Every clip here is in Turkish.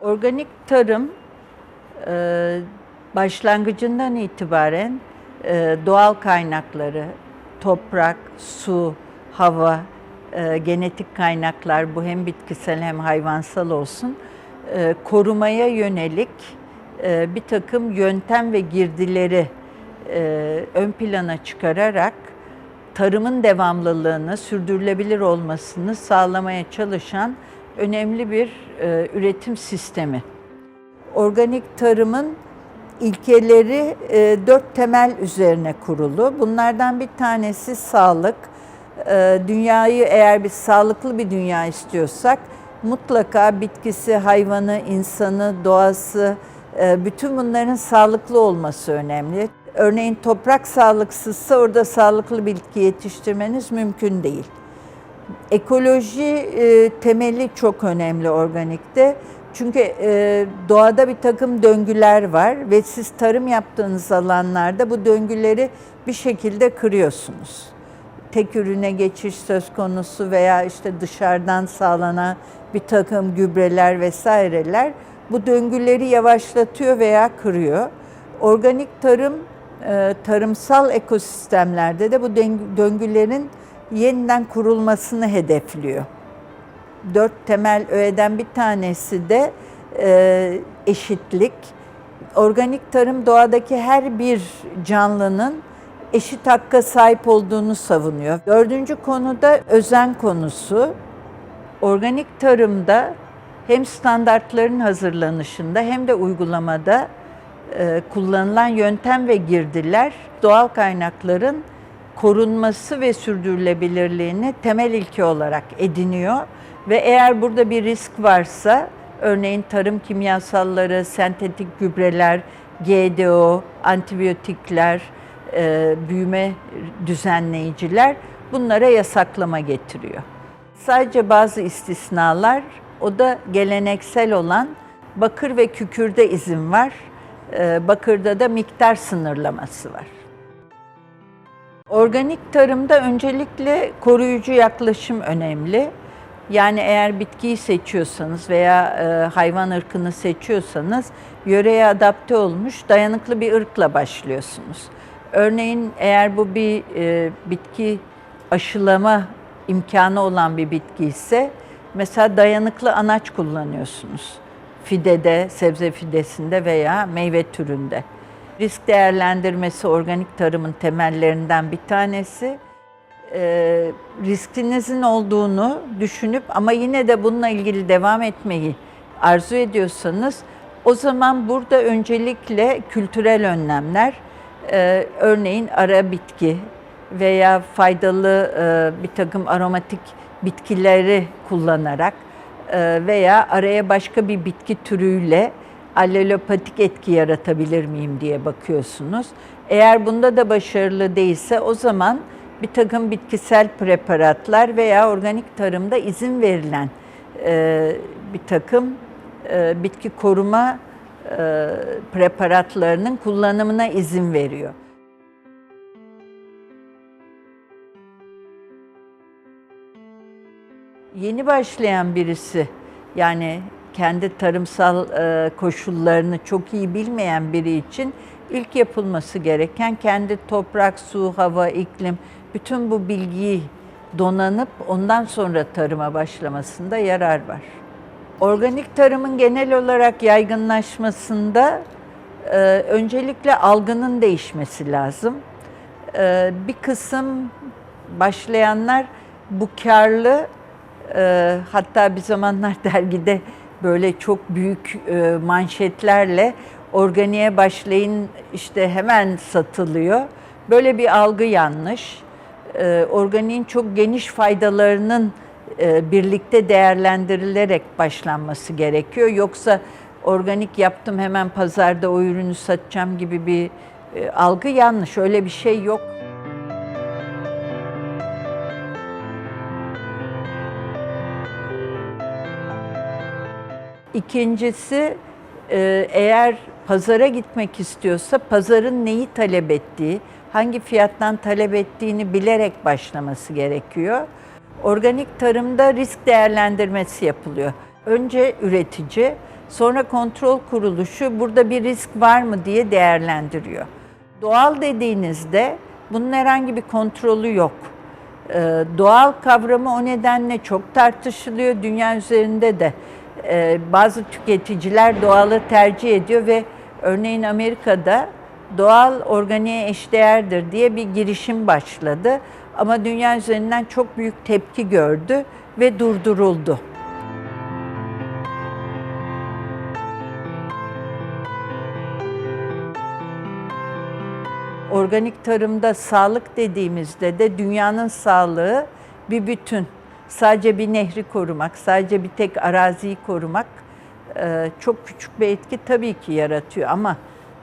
Organik tarım e, başlangıcından itibaren e, doğal kaynakları, toprak, su, hava, e, genetik kaynaklar bu hem bitkisel hem hayvansal olsun korumaya yönelik bir takım yöntem ve girdileri ön plana çıkararak tarımın devamlılığını, sürdürülebilir olmasını sağlamaya çalışan önemli bir e, üretim sistemi. Organik tarımın ilkeleri e, dört temel üzerine kurulu. Bunlardan bir tanesi sağlık. E, dünyayı eğer biz sağlıklı bir dünya istiyorsak mutlaka bitkisi, hayvanı, insanı, doğası, e, bütün bunların sağlıklı olması önemli. Örneğin toprak sağlıksızsa orada sağlıklı bitki yetiştirmeniz mümkün değil. Ekoloji e, temeli çok önemli organikte. Çünkü e, doğada bir takım döngüler var ve siz tarım yaptığınız alanlarda bu döngüleri bir şekilde kırıyorsunuz. Tek ürüne geçiş söz konusu veya işte dışarıdan sağlanan bir takım gübreler vesaireler bu döngüleri yavaşlatıyor veya kırıyor. Organik tarım e, tarımsal ekosistemlerde de bu döngülerin yeniden kurulmasını hedefliyor. Dört temel öğeden bir tanesi de e, eşitlik. Organik tarım doğadaki her bir canlının eşit hakka sahip olduğunu savunuyor. Dördüncü konu da özen konusu. Organik tarımda hem standartların hazırlanışında hem de uygulamada e, kullanılan yöntem ve girdiler doğal kaynakların korunması ve sürdürülebilirliğini temel ilke olarak ediniyor ve eğer burada bir risk varsa örneğin tarım kimyasalları, sentetik gübreler, GDO, antibiyotikler, e, büyüme düzenleyiciler bunlara yasaklama getiriyor. Sadece bazı istisnalar o da geleneksel olan bakır ve kükürde izin var. E, bakırda da miktar sınırlaması var. Organik tarımda öncelikle koruyucu yaklaşım önemli. Yani eğer bitkiyi seçiyorsanız veya e, hayvan ırkını seçiyorsanız yöreye adapte olmuş dayanıklı bir ırkla başlıyorsunuz. Örneğin eğer bu bir e, bitki aşılama imkanı olan bir bitki ise mesela dayanıklı anaç kullanıyorsunuz. Fidede, sebze fidesinde veya meyve türünde. Risk değerlendirmesi organik tarımın temellerinden bir tanesi. E, riskinizin olduğunu düşünüp ama yine de bununla ilgili devam etmeyi arzu ediyorsanız o zaman burada öncelikle kültürel önlemler, e, örneğin ara bitki veya faydalı e, bir takım aromatik bitkileri kullanarak e, veya araya başka bir bitki türüyle allelopatik etki yaratabilir miyim diye bakıyorsunuz. Eğer bunda da başarılı değilse o zaman bir takım bitkisel preparatlar veya organik tarımda izin verilen e, bir takım e, bitki koruma e, preparatlarının kullanımına izin veriyor. Yeni başlayan birisi yani kendi tarımsal e, koşullarını çok iyi bilmeyen biri için ilk yapılması gereken kendi toprak, su, hava, iklim bütün bu bilgiyi donanıp ondan sonra tarıma başlamasında yarar var. Organik tarımın genel olarak yaygınlaşmasında e, öncelikle algının değişmesi lazım. E, bir kısım başlayanlar bu karlı e, hatta bir zamanlar dergide böyle çok büyük e, manşetlerle organiğe başlayın işte hemen satılıyor. Böyle bir algı yanlış. E, organiğin çok geniş faydalarının e, birlikte değerlendirilerek başlanması gerekiyor. Yoksa organik yaptım hemen pazarda o ürünü satacağım gibi bir e, algı yanlış. Öyle bir şey yok. İkincisi e, eğer pazara gitmek istiyorsa pazarın neyi talep ettiği, hangi fiyattan talep ettiğini bilerek başlaması gerekiyor. Organik tarımda risk değerlendirmesi yapılıyor. Önce üretici, Sonra kontrol kuruluşu burada bir risk var mı diye değerlendiriyor. Doğal dediğinizde bunun herhangi bir kontrolü yok. Ee, doğal kavramı o nedenle çok tartışılıyor dünya üzerinde de. Ee, bazı tüketiciler doğalı tercih ediyor ve örneğin Amerika'da doğal organiğe eşdeğerdir diye bir girişim başladı. Ama dünya üzerinden çok büyük tepki gördü ve durduruldu. Organik tarımda sağlık dediğimizde de dünyanın sağlığı bir bütün. Sadece bir nehri korumak, sadece bir tek araziyi korumak e, çok küçük bir etki tabii ki yaratıyor ama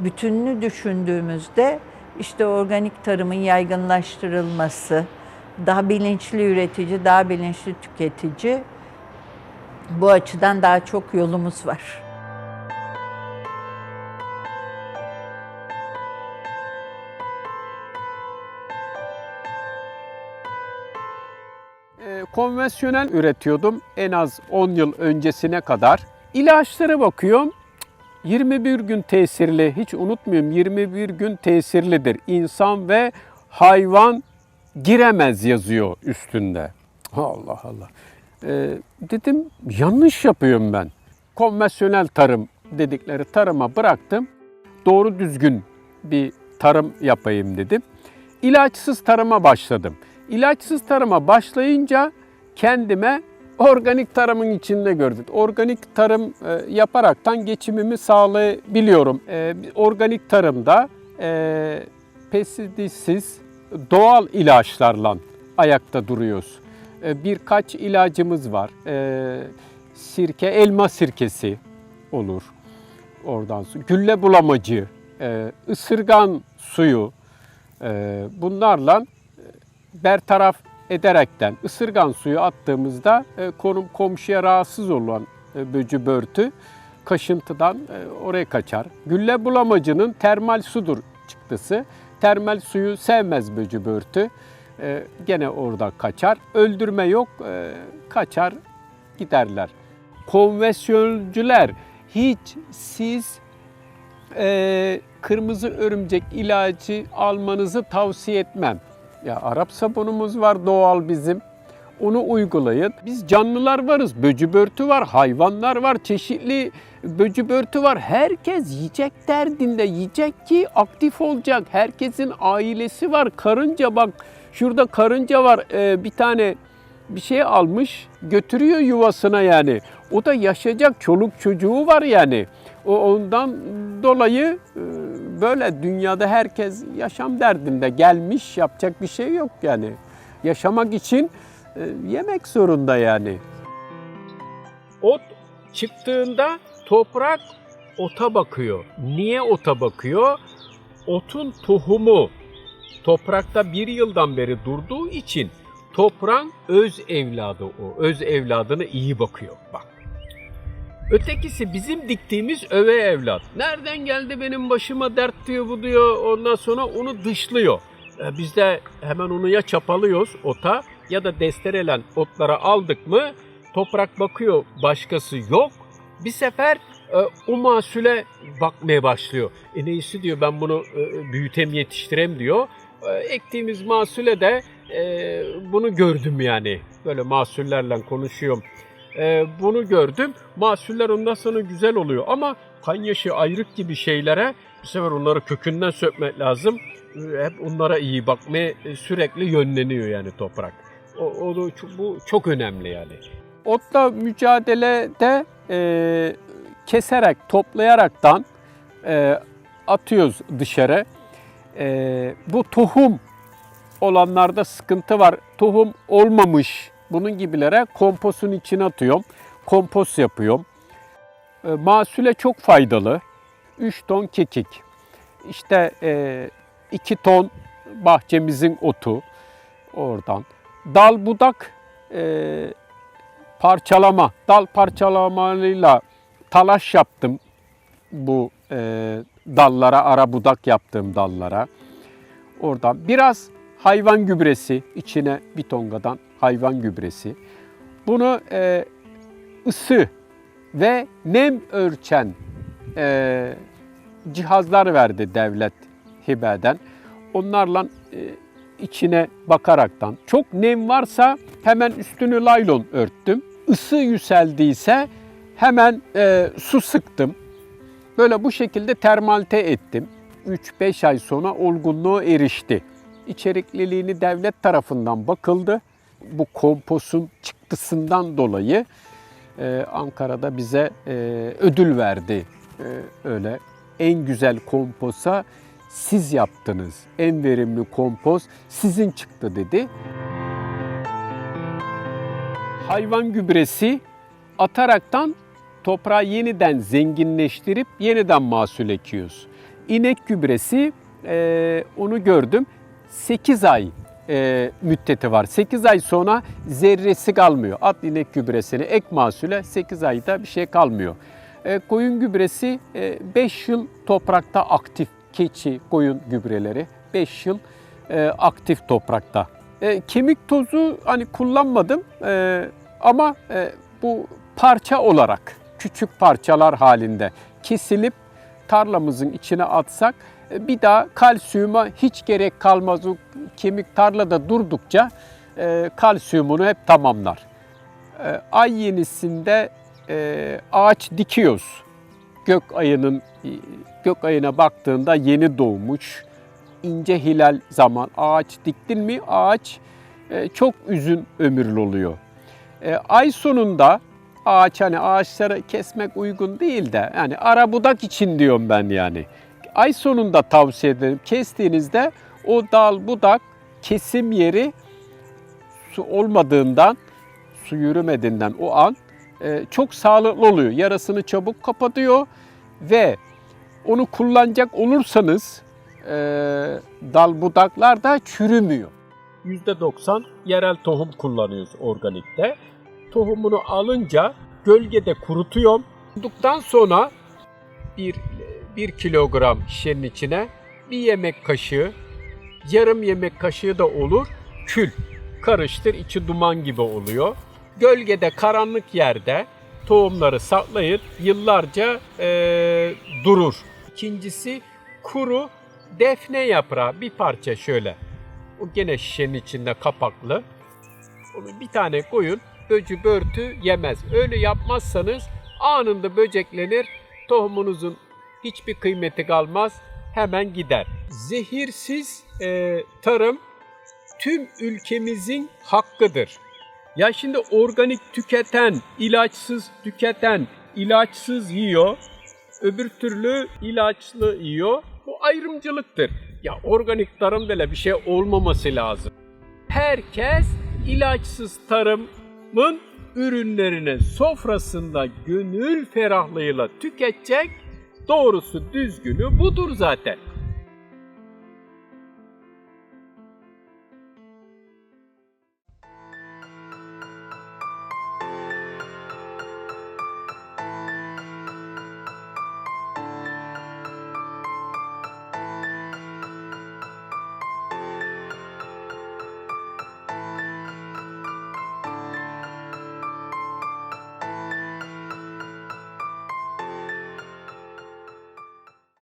bütününü düşündüğümüzde işte organik tarımın yaygınlaştırılması, daha bilinçli üretici, daha bilinçli tüketici bu açıdan daha çok yolumuz var. Konvansiyonel üretiyordum en az 10 yıl öncesine kadar. İlaçlara bakıyorum. 21 gün tesirli, hiç unutmuyorum 21 gün tesirlidir. İnsan ve hayvan giremez yazıyor üstünde. Allah Allah. Ee, dedim yanlış yapıyorum ben. Konvansiyonel tarım dedikleri tarıma bıraktım. Doğru düzgün bir tarım yapayım dedim. İlaçsız tarıma başladım. İlaçsız tarıma başlayınca kendime organik tarımın içinde gördüm. Organik tarım e, yaparaktan geçimimi sağlayabiliyorum. E, organik tarımda e, pestisitsiz doğal ilaçlarla ayakta duruyoruz. Birkaç ilacımız var. Sirke, elma sirkesi olur oradan su. Gülle bulamacı, ısırgan suyu bunlarla bertaraf ederekten ısırgan suyu attığımızda e, konum komşuya rahatsız olan e, böcü börtü kaşıntıdan e, oraya kaçar. Gülle bulamacının termal sudur çıktısı. Termal suyu sevmez böcü börtü. Gene orada kaçar. Öldürme yok, kaçar giderler. Konvansiyoncular hiç siz kırmızı örümcek ilacı almanızı tavsiye etmem. Ya Arap sabunumuz var doğal bizim. Onu uygulayın. Biz canlılar varız. Böcü börtü var, hayvanlar var, çeşitli böcü börtü var. Herkes yiyecek derdinde. Yiyecek ki aktif olacak. Herkesin ailesi var. Karınca bak şurada karınca var. Ee, bir tane bir şey almış götürüyor yuvasına yani. O da yaşayacak çoluk çocuğu var yani. O ondan dolayı e, böyle dünyada herkes yaşam derdinde gelmiş yapacak bir şey yok yani. Yaşamak için e, yemek zorunda yani. Ot çıktığında toprak ota bakıyor. Niye ota bakıyor? Otun tohumu toprakta bir yıldan beri durduğu için toprağın öz evladı o. Öz evladına iyi bakıyor. Bak. Ötekisi bizim diktiğimiz öve evlat. Nereden geldi benim başıma dert diyor bu diyor. Ondan sonra onu dışlıyor. E, Biz de hemen onu ya çapalıyoruz ota ya da desterelen otlara aldık mı toprak bakıyor başkası yok. Bir sefer e, o mahsule bakmaya başlıyor. E neyse diyor ben bunu e, büyütem yetiştirem diyor. E, ektiğimiz mahsule de e, bunu gördüm yani. Böyle mahsullerle konuşuyorum. E, bunu gördüm. Mahsuller ondan sonra güzel oluyor ama kanyaşı, ayrık gibi şeylere bu sefer onları kökünden sökmek lazım. E, Hep onlara iyi bakmaya e, sürekli yönleniyor yani toprak. O, o bu çok önemli yani. Otla mücadelede e, keserek, toplayaraktan e, atıyoruz dışarı. E, bu tohum olanlarda sıkıntı var. Tohum olmamış bunun gibilere kompostun içine atıyorum. Kompost yapıyorum. E, mahsule çok faydalı. 3 ton kekik. İşte 2 ton bahçemizin otu oradan. Dal budak e, parçalama, dal parçalamayla talaş yaptım bu e, dallara, ara budak yaptığım dallara. Oradan biraz hayvan gübresi içine bir tongadan hayvan gübresi. Bunu e, ısı ve nem ölçen e, cihazlar verdi devlet hibeden. Onlarla e, içine bakaraktan çok nem varsa hemen üstünü laylon örttüm. Isı yükseldiyse hemen e, su sıktım. Böyle bu şekilde termalte ettim. 3-5 ay sonra olgunluğu erişti. İçerikliliğini devlet tarafından bakıldı. Bu komposun çıktısından dolayı e, Ankara'da bize e, ödül verdi. E, öyle en güzel komposa siz yaptınız. En verimli kompoz sizin çıktı dedi. Hayvan gübresi ataraktan toprağı yeniden zenginleştirip yeniden mahsul ekiyoruz. İnek gübresi e, onu gördüm 8 ay e, müddeti var. 8 ay sonra zerresi kalmıyor. At inek gübresini ek mahsule 8 ayda bir şey kalmıyor. E, koyun gübresi 5 yıl toprakta aktif. Keçi, koyun gübreleri 5 yıl e, aktif toprakta. E, kemik tozu hani kullanmadım e, ama e, bu parça olarak küçük parçalar halinde kesilip tarlamızın içine atsak e, bir daha kalsiyuma hiç gerek kalmaz. O kemik tarlada durdukça e, kalsiyumunu hep tamamlar. E, ay yenisinde e, ağaç dikiyoruz. Gök ayının gök ayına baktığında yeni doğmuş ince hilal zaman ağaç diktin mi ağaç e, çok uzun ömürlü oluyor. E, ay sonunda ağaç hani ağaçları kesmek uygun değil de yani ara budak için diyorum ben yani. Ay sonunda tavsiye ederim. Kestiğinizde o dal budak kesim yeri su olmadığından, su yürümediğinden o an e, çok sağlıklı oluyor. Yarasını çabuk kapatıyor ve onu kullanacak olursanız e, dal budaklar da çürümüyor. %90 yerel tohum kullanıyoruz organikte. Tohumunu alınca gölgede kurutuyorum. Kuruduktan sonra bir, bir kilogram şişenin içine bir yemek kaşığı, yarım yemek kaşığı da olur, kül karıştır, içi duman gibi oluyor. Gölgede karanlık yerde tohumları saklayın, yıllarca eee, durur. İkincisi kuru defne yaprağı bir parça şöyle. O gene şişenin içinde kapaklı. Onu bir tane koyun, böcü börtü yemez. Öyle yapmazsanız anında böceklenir, tohumunuzun hiçbir kıymeti kalmaz, hemen gider. Zehirsiz e, tarım tüm ülkemizin hakkıdır. Ya şimdi organik tüketen, ilaçsız tüketen, ilaçsız yiyor. Öbür türlü ilaçlı yiyor. Bu ayrımcılıktır. Ya organik tarım böyle bir şey olmaması lazım. Herkes ilaçsız tarımın ürünlerini sofrasında gönül ferahlığıyla tüketecek. Doğrusu düzgünü budur zaten.